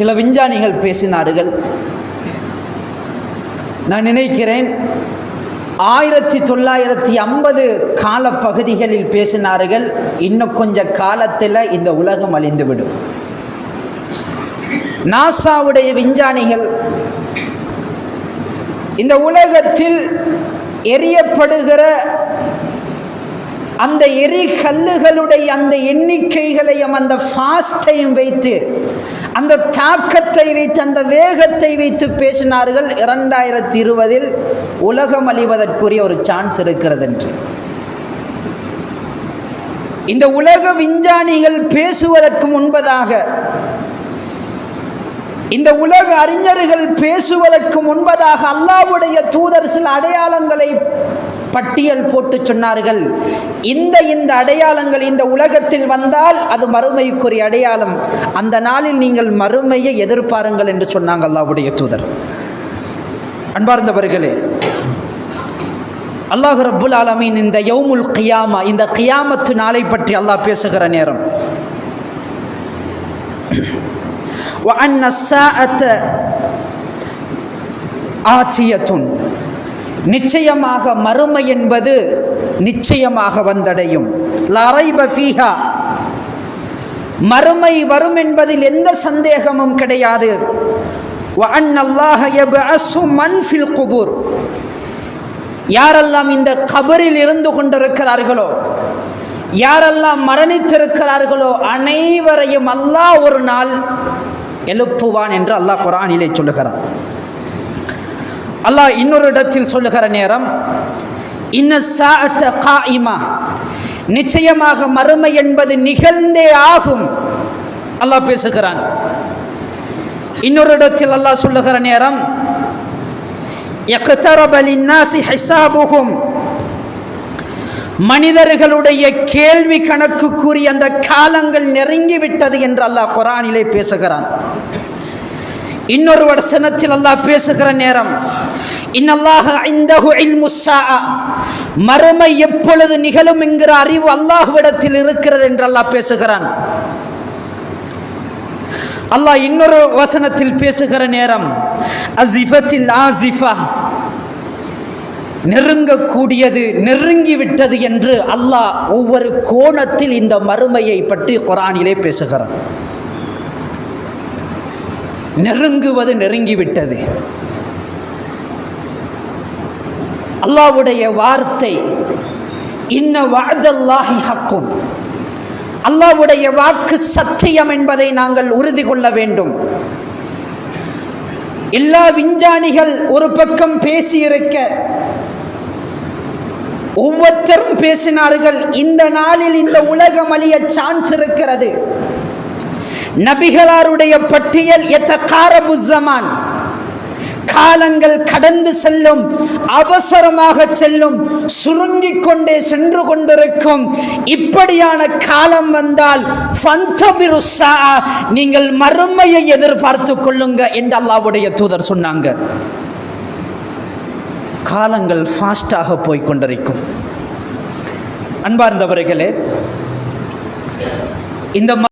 சில விஞ்ஞானிகள் பேசினார்கள். நான் நினைக்கிறேன் ஆயிரத்தி தொள்ளாயிரத்தி ஐம்பது காலப்பகுதிகளில் பேசினார்கள் இன்னும் கொஞ்ச காலத்தில் இந்த உலகம் அழிந்துவிடும். நாசாவுடைய விஞ்ஞானிகள் இந்த உலகத்தில் எரியப்படுகிற அந்த எரி கல்லுகளுடைய அந்த எண்ணிக்கைகளையும் அந்த ஃபாஸ்டையும் வைத்து அந்த தாக்கத்தை வைத்து அந்த வேகத்தை வைத்து பேசினார்கள் இரண்டாயிரத்தி இருபதில் உலகம் அழிவதற்குரிய ஒரு சான்ஸ் இருக்கிறது என்று இந்த உலக விஞ்ஞானிகள் பேசுவதற்கு முன்பதாக இந்த உலக அறிஞர்கள் பேசுவதற்கு முன்பதாக அல்லாவுடைய தூதர் சில அடையாளங்களை பட்டியல் போட்டு சொன்னார்கள். இந்த இந்த அடையாளங்கள் இந்த உலகத்தில் வந்தால் அது மறுமைக்குரிய அடையாளம். அந்த நாளில் நீங்கள் மறுமையை எதிர்பாருங்கள் என்று சொன்னாங்க அல்லாவுடைய தூதர். அன்பார்ந்தவர்களே அல்லாஹ் ரபுல் ஆலமீன் இந்த யௌமுல் கியாமா இந்த கியாமத்து நாளை பற்றி அல்லாஹ் பேசுகிற நேரம். وأن الساعة آتية நிச்சயமாக மறுமை என்பது நிச்சயமாக வந்தடையும் லரைப ஃபீஹா மறுமை வரும் என்பதில் எந்த சந்தேகமும் கிடையாது وأن الله يبعث من في القبور யாரெல்லாம் இந்த கபரில் இருந்து கொண்டிருக்கிறார்களோ யாரெல்லாம் மரணித்திருக்கிறார்களோ அனைவரையும் அல்லாஹ் ஒரு நாள் எழுப்புவான் என்று அல்லாஹ் குரானிலே சொல்லுகிறான். அல்லாஹ் இன்னொரு இடத்தில் சொல்லுகிற நேரம் இன்ன நிச்சயமாக மறுமை என்பது நிகழ்ந்தே ஆகும். அல்லாஹ் பேசுகிறான். இன்னொரு இடத்தில் அல்லாஹ் சொல்லுகிற நேரம் மனிதர்களுடைய கேள்வி கணக்கு கூறி அந்த காலங்கள் நெருங்கிவிட்டது என்று அல்லாஹ் குரானிலே பேசுகிறான். இன்னொரு வசனத்தில் அல்லாஹ் பேசுகிற நேரம் மறுமை எப்பொழுது நிகழும் என்கிற அறிவு அல்லாஹ்விடத்தில் இருக்கிறது என்று அல்லாஹ் பேசுகிறான். அல்லாஹ் இன்னொரு வசனத்தில் பேசுகிற நேரம் அசிஃபத்தில் ஆசிஃபா நெருங்கக்கூடியது நெருங்கிவிட்டது என்று அல்லாஹ் ஒவ்வொரு கோணத்தில் இந்த மறுமையை பற்றி குரானிலே பேசுகிறான். நெருங்குவது நெருங்கிவிட்டது. அல்லாவுடைய வார்த்தை இன்ன வாதல்லாஹி ஹக்கும். அல்லாவுடைய வாக்கு சத்தியம் என்பதை நாங்கள் உறுதி கொள்ள வேண்டும். எல்லா விஞ்ஞானிகள் ஒரு பக்கம் பேசியிருக்க ஒவ்வொருத்தரும் பேசினார்கள் இந்த நாளில் இந்த உலகம் அழிய சான்ஸ் இருக்கிறது. நபிகளாருடைய பட்டியல் எத்த காரபுசமான் காலங்கள் கடந்து செல்லும் அவசரமாக செல்லும் சுருங்கிக் கொண்டே சென்று கொண்டிருக்கும். இப்படியான காலம் வந்தால் நீங்கள் மறுமையை எதிர்பார்த்து கொள்ளுங்க என்று அல்லாவுடைய தூதர் சொன்னாங்க. காலங்கள் ஃபாஸ்டாக போய்கொண்டிருக்கும் அன்பார்ந்தவர்களே இந்த